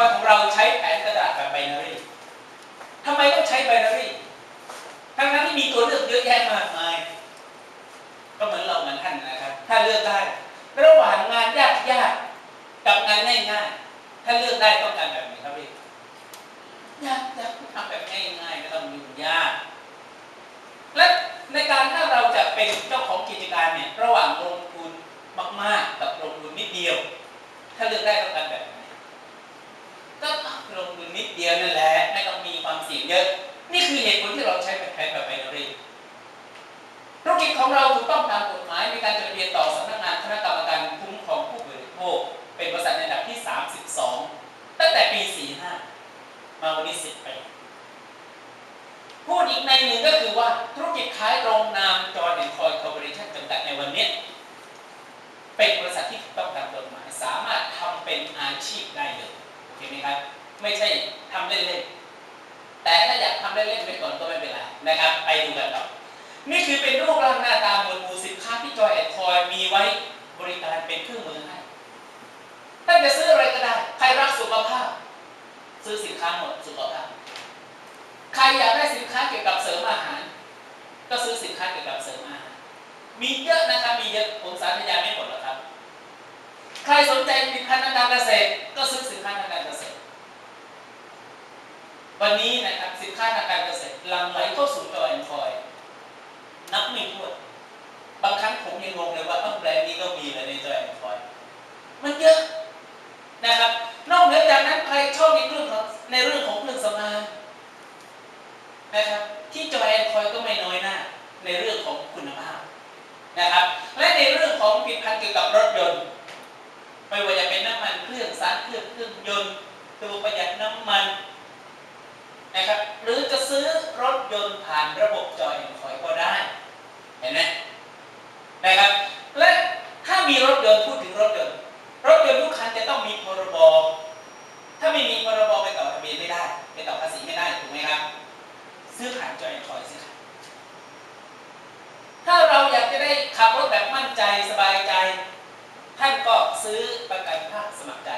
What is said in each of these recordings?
อยของเราใช้แผนกระดาษแบบไบนารีทำไมต้องใช้ไบนารีทั้งนั้นที่มีตัวเลือกเยอะแยะมากมาย ก็เหมือนเราเหมือนท่านนะครับ ถ้าเลือกได้ ระหว่างงานยากยากกับงานง่ายง่ายถ้าเลือกได้ต้องการแบบไหนครับพี่ยากยากทำแบบง่ายง่ายๆไม่ต้องยุ่งยาก และในการถ้าเราจะเป็นเจ้าของกิจการเนี่ย ระหว่างลงทุนมาก ๆ กับลงทุนนิดเดียว ถ้าเลือกได้ต้องการแบบไหน เดียวนั่นแหละไม่ต้องมีความเสี่ยงเยอะ นี่คือเหตุผลที่เราใช้แบบแผนแบบไบนารีธุรกิจของเราถูกต้องตามกฎหมายในการจดทะเบียนต่อสำนักงานคณะกรรมการคุ้มครองผู้บริโภคเป็นบริษัทในอันดับที่ 32 ตั้งแต่ปี 45 มาวันนี้10ปีพูดอีกในหนึ่งก็คือว่าธุรกิจขายตรงนามจอร์แดนคอยคอร์ปอเรชั่นจำกัดในวันนี้เป็นบริษัทที่ถูกต้องตามกฎหมายสามารถทำเป็นอาชีพได้เลยเห็นไหมครับ ไม่ใช่ทำเล่นๆแต่ถ้าอยากทำเล่นๆไปก่อนก็ไม่เป็นไรนะครับ ไปดูกันต่อนี่คือเป็นรูปร่างหน้าตาหมวดหมู่สินค้าที่จอยแอนคอยมีไว้บริการเป็นเครื่องมือให้ท่านจะซื้ออะไรก็ได้ ใครรักสุขภาพ ซื้อสินค้าหมดสุขภาพ ใครอยากได้สินค้าเกี่ยวกับเสริมอาหาร ก็ซื้อสินค้าเกี่ยวกับเสริมอาหาร มีเยอะนะครับ มีเยอะ ผมสาธยายไม่หมดหรอกครับ ใครสนใจผลิตภัณฑ์ทางการเกษตร ก็ซื้อสินค้าทางการเกษตร วันนี้นะครับสินค้าทางการเกษตรลังไหลเข้าสู่จอยแอนคอย นับไม่ถ้วนบางครั้งผมยังงงเลยว่าต้องแบรนด์นี้ก็มีเลยในจอยแอนคอย มันเยอะนะครับ นอกเหนือจากนั้นใครชอบในเรื่องของในเรื่องของเครื่องสำอางนะครับที่จอยแอนคอยก็ไม่น้อยหน้าในเรื่องของคุณภาพนะครับ และในเรื่องของผลิตภัณฑ์เกี่ยวกับรถยนต์ไม่ว่าจะเป็นน้ำมันเครื่องสารเครื่องเครื่องยนต์ตัวประหยัดน้ำมัน นะครับหรือจะซื้อรถยนต์ผ่านระบบจอยแอนคอยก็ได้ เห็นไหมนะครับและถ้ามีรถยนต์พูดถึงรถยนต์รถยนต์ทุกคันจะต้องมีพรบถ้าไม่มีพรบไปต่อทะเบียนไม่ได้ไปต่อภาษีไม่ได้ถูกไหมครับ ซื้อผ่านจอยแอนคอยสิครับถ้าเราอยากจะได้ขับรถแบบมั่นใจสบายใจ ท่านก็ซื้อประกันภาคสมัครใจ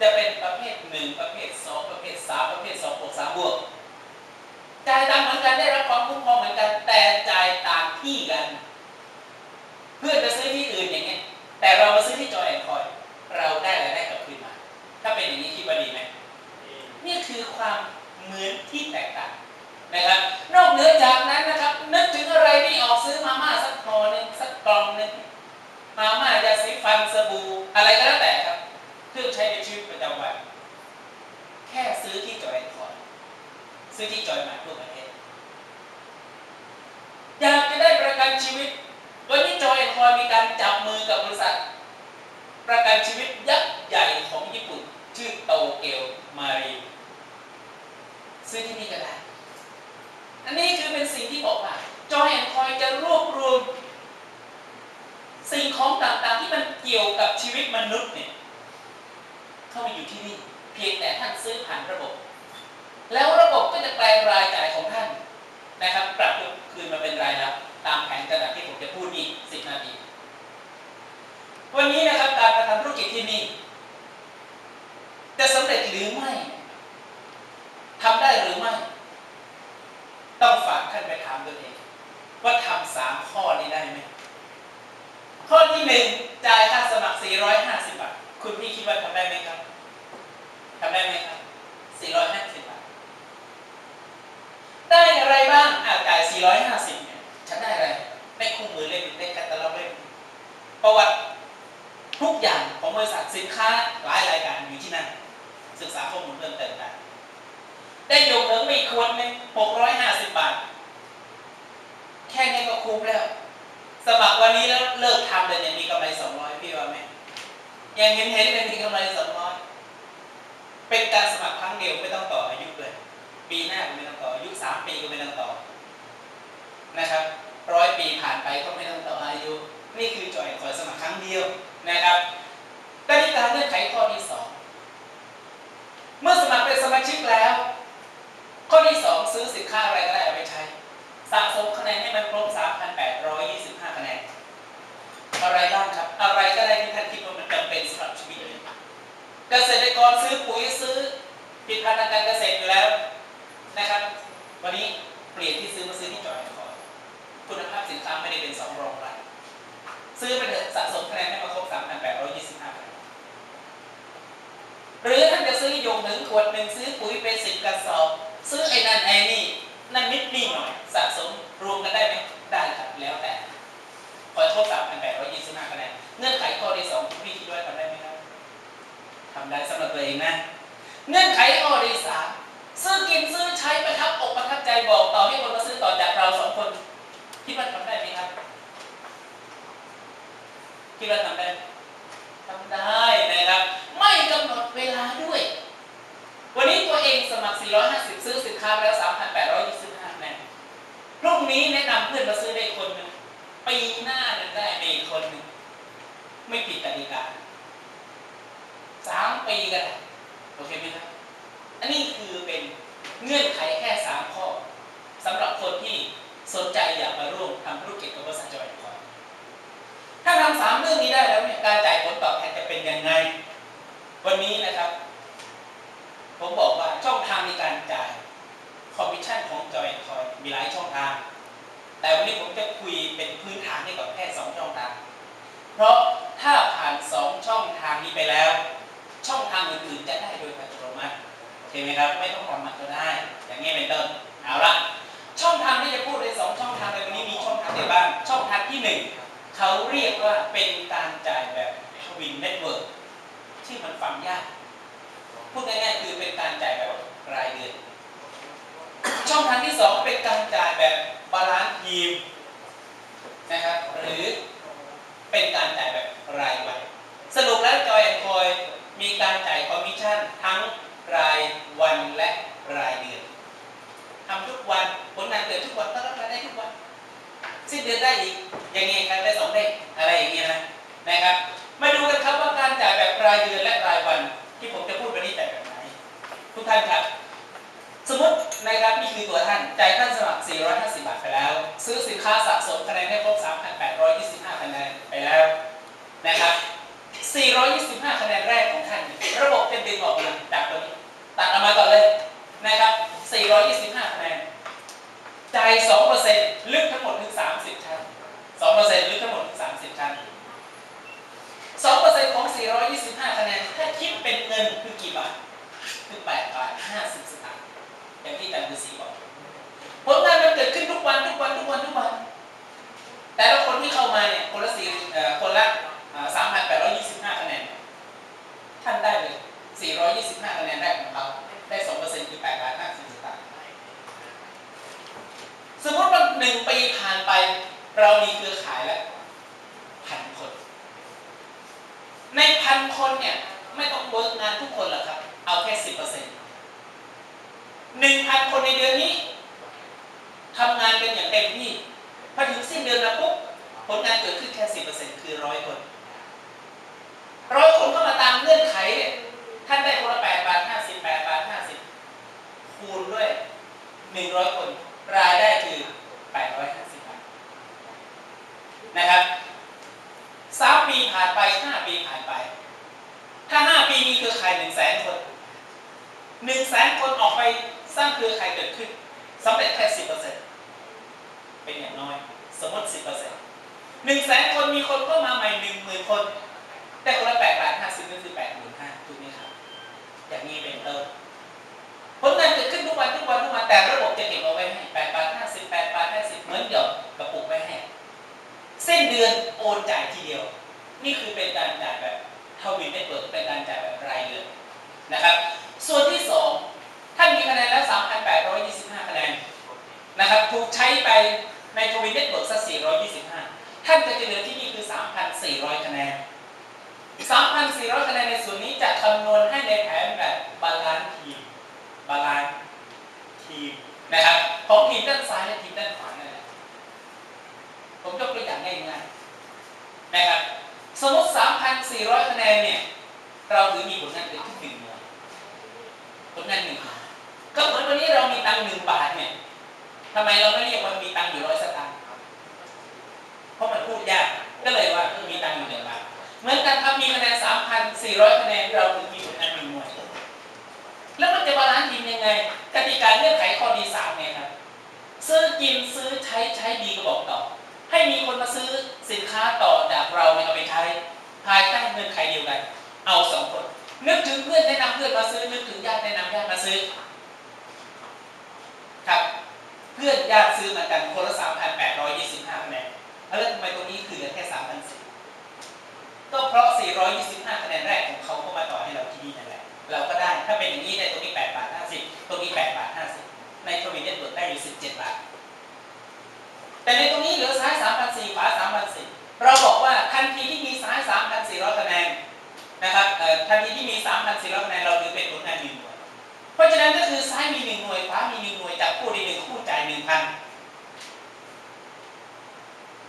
จะเป็นประเภทหนึ่งประเภทสองประเภทสามประเภทสองบวกสามบวกจ่ายตังค์เหมือนกันได้รับความคุ้มครองเหมือนกัน แต่จ่ายต่างที่กัน เพื่อนจะซื้อที่อื่นอย่างเงี้ยแต่เรามาซื้อที่จอยแอนคอย เราได้รายได้กลับคืนมา ถ้าเป็นอย่างนี้คิดว่าดีไหมนี่คือความเหมือนที่แตกต่างนะครับ นอกเหนือจากนั้นนะครับ นึกถึงอะไรไม่ออกซื้อมาม่าสักพอหนึงสักกล่องหนึงมาม่ายาสีฟันสบู่อะไรก็แล้วแต่ครับเครื่องใช้ในชีวิตประจำวัน แค่ซื้อที่จอยแอนคอย ซื้อที่จอยมาทั่วประเทศ อยากจะได้ประกันชีวิต วันนี้จอยแอนคอยมีการจับมือกับบริษัท ประกันชีวิตยักษ์ใหญ่ของญี่ปุ่น ชื่อโตเกียวมารีซื้อที่นี่ก็ได้ อันนี้คือเป็นสิ่งที่บอกว่าจอยแอนคอยจะรวบรวม สิ่งของต่างๆที่มันเกี่ยวกับชีวิตมนุษย์เนี่ยเข้ามาอยู่ที่นี่ เพียงแต่ท่านซื้อผ่านระบบ แล้วระบบก็จะแปลงรายจ่ายของท่านนะครับ ปรับคืนมาเป็นรายรับตามแผนกระดาษที่ผมจะพูดนี่สิบนาที วันนี้นะครับการกระทำธุรกิจที่นี่จะสำเร็จหรือไม่ทำได้หรือไม่ ต้องฝากท่านไปถามตัวเอง ว่าทำสามข้อนี้ได้ไหมข้อที่หนึ่งจ่ายค่าสมัคร 450 บาท คุณพี่คิดว่าทำได้ไหมครับทำได้ไหมครับ 450 บาท ได้อะไรบ้างอ่าจ่าย 450 เนี่ย ฉันได้อะไร ได้คู่มือเล่มได้แคตตาล็อกเล่มหนึ่งประวัติ ทุกอย่างของบริษัทสินค้าหลายรายการอยู่ที่นั่นศึกษาข้อมูลเพิ่มเติมได้ได้ยกเลิกไปอีกคนหนึง650บาท แค่นี้ก็คุ้มแล้ว สมัครวันนี้แล้วเลิกทำเลยเนี่ยมีกำไร200พี่ว่าไหมยังเห็นเห็นเลยมีกำไร200เป็นการสมัครครั้งเดียวไม่ต้องต่ออายุเลย ปีหน้าก็ไม่ต้องต่ออายุ3ปีก็ไม่ต้องต่อ นะครับร้อยปีผ่านไปก็ไม่ต้องต่ออายุ นี่คือจอยขอสมัครครั้งเดียว นะครับกติกาเงื่อนไขข้อที่สองเมื่อสมัครเป็นสมาชิกแล้ว ข้อที่สองซื้อสินค้าอะไรก็ได้เอาไปใช้สะสมคะแนนให้มันครบ 3,825 คะแนน อะไรบ้างครับ อะไรก็ได้ที่ท่านคิดว่ามันจำเป็นสำหรับชีวิตเลยเกษตรกรซื้อปุ๋ยซื้อผิดพลาดทางการเกษตรอยู่แล้วนะครับ วันนี้เปลี่ยนที่ซื้อมาซื้อที่จอยก่อนคุณภาพสินค้าไม่ได้เป็นสองรองรับซื้อไปเถอะสะสมคะแนนให้มาครบ 3,825คะแนน หรือท่านจะซื้อยงถึงขวดหนึ่งซื้อปุ๋ยเป็นสิบกระสอบ ซื้อไอ้นั่นไอ้นี่นั่นนิดนี่หน่อยสะสมรวมกันได้ไหมได้ครับแล้วแต่ขอโทษ3,825คะแนนเงื่อนไขข้อที่สองพี่คิดว่าทำได้ไหมครับทำได้สำหรับตัวเองนะ เงื่อนไขข้อที่สามซื้อกินซื้อใช้ประทับอกประทับใจบอกต่อให้คนมาซื้อต่อจากเราสองคนคิดว่าทำได้ไหมครับคิดว่าทำได้ทำได้นะครับ ไม่กำหนดเวลาด้วย วันนี้ตัวเอง สมัคร 450 ซื้อสินค้าไปแล้ว 3,825คะแนนพรุ่งนี้แนะนำเพื่อนมาซื้อได้คนหนึ่งปีหน้านั้นได้ไปอีกคนหนึ่งไม่ผิดกติกาสามปีก็ได้โอเคไหมครับอันนี้คือเป็นเงื่อนไขแค่สามข้อสำหรับคนที่สนใจอยากมาร่วมทำธุรกิจกับบริษัทจอยคอยถ้าทำสามเรื่องนี้ได้แล้วเนี่ยการจ่ายผลตอบแทนจะเป็นยังไง วันนี้นะครับ ผมบอกว่าช่อง ทางในการจ่ายคอมมิชชั่นของจอยคอยมีหลายช่องทาง แต่วันนี้ผมจะคุยเป็นพื้นฐานให้กับแค่สองช่องทาง เพราะถ้าผ่านสองช่องทางนี้ไปแล้ว ช่องทางอื่นๆจะได้โดยอัตโนมัติโอเคไหมครับ ไม่ต้องทำมันก็ได้ อย่างนี้เป็นต้นเอาละ สองเป็นการจ่ายแบบบาลานซ์ทีมนะครับหรือเป็นการจ่ายแบบรายวัน สรุปแล้วจอยแอนคอยมีการจ่ายคอมมิชชั่นทั้งรายวันและรายเดือนทำทุกวันผลงานเกิดทุกวันก็รับรายได้ทุกวันสิ้นเดือนได้อีกอย่างเงี้ยครับได้สองเด้งอะไรอย่างเงี้ยนะนะครับ มาดูกันครับว่าการจ่ายแบบรายเดือนและรายวัน ที่ผมจะพูดวันนี้จ่ายแบบไหนทุกท่านครับ สมมตินะครับนี่คือตัวท่านจ่ายค่าสมัคร 450 บาทไปแล้ว ซื้อสินค้าสะสมคะแนนให้ครบ 3,825 คะแนนไปแล้วนะครับ 425 คะแนนแรกของท่าน ระบบจะดึงออกมาจากตัวนี้ตัดออกมาก่อนเลยนะครับ 425 คะแนนจ่าย 2%ลึกทั้งหมดถึง 30 ชั้น 2%ลึกทั้งหมดถึง 30 ชั้น 2%ของ 425 คะแนนถ้าคิดเป็นเงินคือกี่บาทคือ8บาท50 สตางค์ อย่างที่อาจารย์ฤาษีบอกผลงานมันเกิดขึ้นทุกวันทุกวันทุกวันทุกวัน แต่ละคนที่เข้ามาเนี่ยคนละสี่คนละสามพันแปดร้อยยี่สิบห้าคะแนน ท่านได้เลยสี่ร้อยยี่สิบห้าคะแนนแรกของเขาได้สองเปอร์เซ็นต์คือแปดบาทห้าสิบสตางค์สมมติว่าหนึ่งปีผ่านไป เรามีเครือข่ายแล้วพันคน ในพันคนเนี่ย ไม่ต้องเวิร์กงานทุกคนหรอกครับ เอาแค่สิบเปอร์เซ็นต์ หนึ่งพันคนในเดือนนี้ทำงานกันอย่างเต็มที่พอถึงสิ้นเดือนแล้วปุ๊บผลงานเกิดขึ้นแค่สิบเปอร์เซ็นต์คือร้อยคนร้อยคนก็มาตามเงื่อนไขเนี่ยท่านได้คนละแปดบาทห้าสิบแปดบาทห้าสิบคูณด้วยหนึ่งร้อยคน รายได้คือแปดร้อยห้าสิบบาทนะครับสามปีผ่านไปห้าปีผ่านไป ถ้าห้าปีมีเครือข่ายหนึ่งแสนคนหนึ่งแสนคนออกไป สร้างเครือข่ายเกิดขึ้นสำเร็จแค่สิบเปอร์เซ็นต์เป็นอย่างน้อย สมมติสิบเปอร์เซ็นต์หนึ่งแสนคนมีคนเข้ามาใหม่หนึ่งหมื่นคน แต่คนละแปดบาทห้าสิบนั่นคือแปดหมื่นห้าถูกไหมครับ อย่างนี้เป็นต้นผลงานเกิดขึ้นทุกวันทุกวันทุกวันแต่ระบบจะเก็บเอาไว้ให้แปดบาทห้าสิบแปดบาทห้าสิบเหมือนหยอดกระปุกไว้ให้เส้นเดือนโอนจ่ายทีเดียว นี่คือเป็นการจ่ายแบบทวินเน็ตเวิร์กเป็นการจ่ายแบบรายเดือนนะครับ ส่วนที่สองานมีคะแนนแล้ว 3,825 คะแนนนะครับถูกใช้ไปในทวินเน็ตเวิร์กสัก425 ท่านจะเหลือที่นี่คือ 3,400 คะแนน 3,400 คะแนนในส่วนนี้จะคำนวณให้ในแผนแบบบาลานซ์ทีมบาลานซ์ทีมนะครับของทีมด้านซ้ายและทีมด้านขวานั่นแหละผมยกตัวอย่างง่ายๆนะครับสมมติ 3,400 คะแนนเนี่ยเราถือมีผลงานเกิดขึ้นหนึ่งหน่วยผลงานหนึ่ง ก็เหมือนวันนี้เรามีตังค์หนึ่งบาทเนี่ยทำไมเราไม่เรียกว่ามีตังค์อยู่ร้อยสตางค์เพราะมันพูดยากก็เลยว่ามีตังค์อยู่หนึ่งบาทเหมือนกันครับมีคะแนน3,400คะแนนเราถึงมีผลงานหนึ่งหน่วยแล้วมันจะบาลานซ์ยีมยังไงกติกาเงื่อนไขข้อที่สามไงครับซื้อกินซื้อใช้ใช้ดีก็บอกต่อ ให้มีคนมาซื้อสินค้าต่อจากเราเนี่ยเอาไปใช้ภายใต้เงื่อนไขเดียวกัน เอาสองคนนึกถึงเพื่อนแนะนำเพื่อนมาซื้อนึกถึงญาติแนะนำญาติมาซื้อ ครับ เพื่อนญาติซื้อมากันคนละสามพันแปดร้อยยี่สิบห้าคะแนนแล้วทำไมตรงนี้คือเหลือแค่สามพันสี่ก็เพราะ 425 คะแนนแรกของเขาเข้ามาต่อให้เราที่นี่นั่นแหละ เราก็ได้ ถ้าเป็นอย่างนี้ได้ตรงนี้8บาท50 ตรงนี้8บาท50 ในทวินเน็ตเวิร์กได้อยู่17 บาท แต่ในตรงนี้เหลือซ้าย 3,400ขวา3,400เราบอกว่าทันทีที่มีซ้าย 3,400คะแนนนะครับทันทีที่มี 3,400คะแนนเราถือเป็นผลงานหนึ่งหน่วย เพราะฉะนั้นก็คือซ้ายมีหนึ่งหน่วยขวามีหนึ่งหน่วยจับคู่ในหนึ่งคู่จ่ายหนึ่งพัน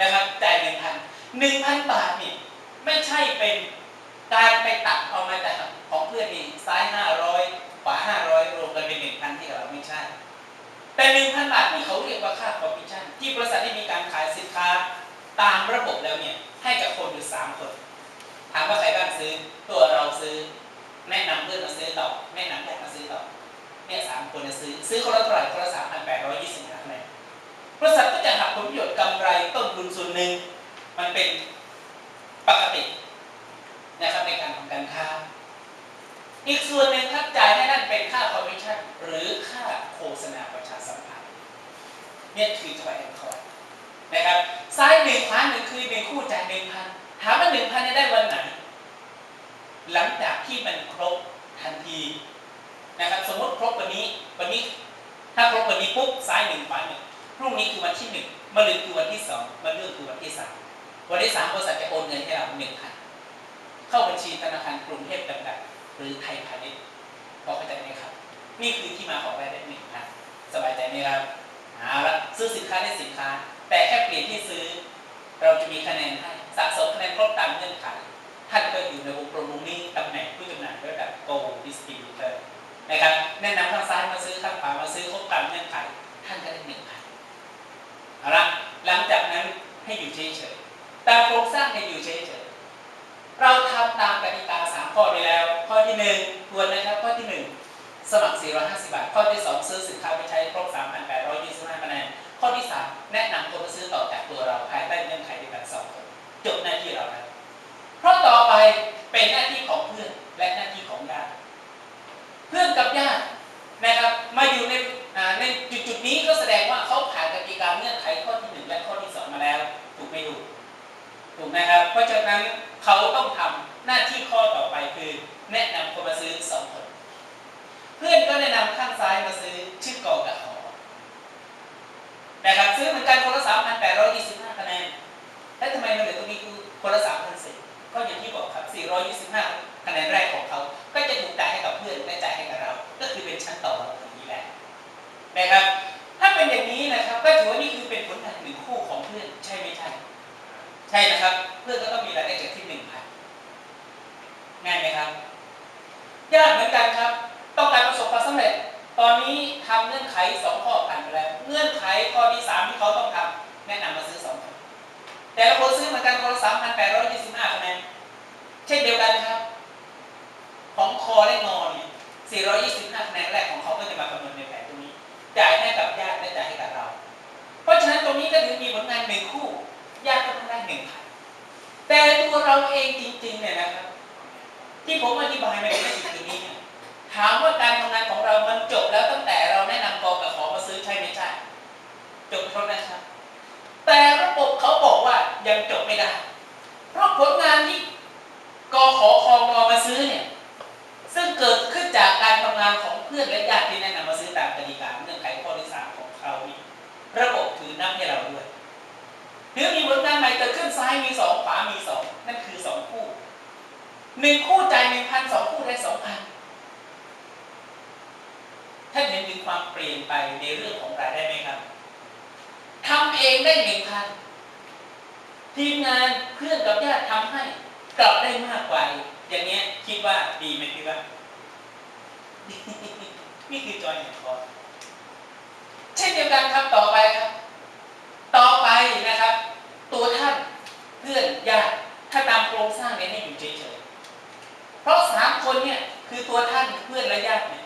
นะครับจ่ายหนึ่งพันหนึ่งพันบาทนี่ไม่ใช่เป็นการไปตัดเอามาจากของเพื่อนนี่ซ้ายห้าร้อยขวาห้าร้อยรวมกันเป็นหนึ่งพันที่เราไม่ใช่ แต่หนึ่งพันบาทนี่เขาเรียกว่าค่าคอมมิชชั่นที่บริษัทได้มีการขายสินค้าตามระบบแล้วเนี่ยให้กับคนอยู่สามคนถามว่าใครบ้างซื้อตัวเราซื้อแนะนำเพื่อนมาซื้อต่อแนะนำญาติมาซื้อต่อเนี่ยสามคนจะซื้อซื้อคนละเท่าไหร่คนละสามพันแปดร้อยยี่สิบ บริษัทก็จะหักผลประโยชน์กำไรต้นทุนส่วนหนึ่ง มันเป็นปกตินะครับในการทำการค้า อีกส่วนหนึ่งครับจ่ายให้นั่นเป็นค่าคอมมิชชั่นหรือค่าโฆษณาประชาสัมพันธ์เนี่ยคือจังหวะแอนคอยนะครับซ้ายหนึ่งขวาหนึ่งคือหนึ่งคู่จ่ายหนึ่งพันถามว่าหนึ่งพันได้วันไหน หลังจากที่มันครบทันทีนะครับสมมติครบวันนี้วันนี้ถ้าครบวันนี้ปุ๊บซ้ายหนึ่งขวาหนึ่ง พรุ่งนี้คือวันที่หนึ่งมะรืนคือวันที่สองมะรืนคือวันที่สามวันที่สามบริษัทจะโอนเงินให้เราหนึ่งพันเข้าบัญชีธนาคารกรุงเทพจำกัดหรือไทยพาณิชย์พอเข้าใจไหมครับ นี่คือที่มาของรายได้หนึ่งพันสบายใจไหมครับเอาละซื้อสินค้าได้สินค้า แต่แค่เปลี่ยนที่ซื้อ เราจะมีคะแนนให้สะสมคะแนนครบตามเงื่อนไขท่านก็อยู่ในวงกลมตรงนี้ตำแหน่งผู้จำหน่ายระดับ Go Distributor นะครับแนะนำข้างซ้ายมาซื้อข้างขวามาซื้อครบตามเงื่อนไขท่านก็ได้ เอาละหลังจากนั้นให้อยู่เฉยๆตามโครงสร้างให้อยู่เฉยๆเราทำตามกติกาสามข้อไปแล้ว ข้อที่หนึ่งทวนนะครับข้อที่หนึ่งสมัคร 450 บาท ข้อที่สองซื้อสินค้าไปใช้ครบ 3,825คะแนน ข้อที่สามแนะนำคนมาซื้อต่อจากตัวเราภายใต้เงื่อนไขเดียวกันสองคนจบหน้าที่เราแล้วเพราะต่อไปเป็นหน้าที่ของเพื่อนและหน้าที่ของญาติ เพื่อนกับญาตินะครับ มาอยู่ใน ในจุดจุดๆนี้ก็แสดงว่าเขาผ่านกติกาเงื่อนไขข้อที่หนึ่งและข้อที่สองมาแล้ว ถูกไหมถูกถูกนะครับ เพราะฉะนั้นเขาต้องทำหน้าที่ข้อต่อไปคือแนะนำคนมาซื้อสองคน เพื่อนก็แนะนำข้างซ้ายมาซื้อชื่อกอกับหอนะครับซื้อเหมือนกันคนละสามพันแปดร้อยยี่สิบห้าคะแนน แต่ละคนซื้อเหมือนกันคนละสามพันแปดร้อยยี่สิบห้าคะแนนเช่นเดียวกันครับ ของคอและงอเนี่ยสี่ร้อยยี่สิบห้าคะแนนแรกของเขาก็จะมาคำนวณในแผนตรงนี้จ่ายให้กับญาติและจ่ายให้กับเรา เพราะฉะนั้นตรงนี้ก็ถือมีผลงานหนึ่งคู่ญาติก็ต้องได้หนึ่งพันแต่ตัวเราเองจริงๆเนี่ยนะครับ ที่ผมอธิบายมาในจุดนี้เนี่ยถามว่าการทำงานของเรามันจบแล้วตั้งแต่เราแนะนำกอกับขอมาซื้อใช่ไม่ใช่จบครบนะครับ แต่ระบบเขาบอกว่ายังจบไม่ได้ เพราะผลงานที่กอขอคองอมาซื้อเนี่ย ซึ่งเกิดขึ้นจากการทำงานของเพื่อนและญาติที่แนะนำมาซื้อตามกติกาเงื่อนไขข้อที่สามของเขานี่ระบบถือนับให้เราด้วยหรือมีผลงานใหม่เกิดขึ้นซ้ายมีสองขวามีสองนั่นคือสองคู่หนึ่งคู่จ่ายหนึ่งพันสองคู่ได้สองพันท่านเห็นถึงความเปลี่ยนไปในเรื่องของรายได้ไหมครับ ทำเองได้หนึ่งพันทีมงานเพื่อนกับญาติทำให้กลับได้มากกว่าอย่างเงี้ยคิดว่าดีไหมคิดว่านี่คือจอยแห่งคอร์สเช่นเดียวกันครับต่อไปครับ ต่อไปนะครับ ตัวท่านเพื่อนญาติถ้าตามโครงสร้างเนี่ยให้อยู่เฉยๆเพราะสามคนเนี่ยคือตัวท่านเพื่อนและญาติเนี่ย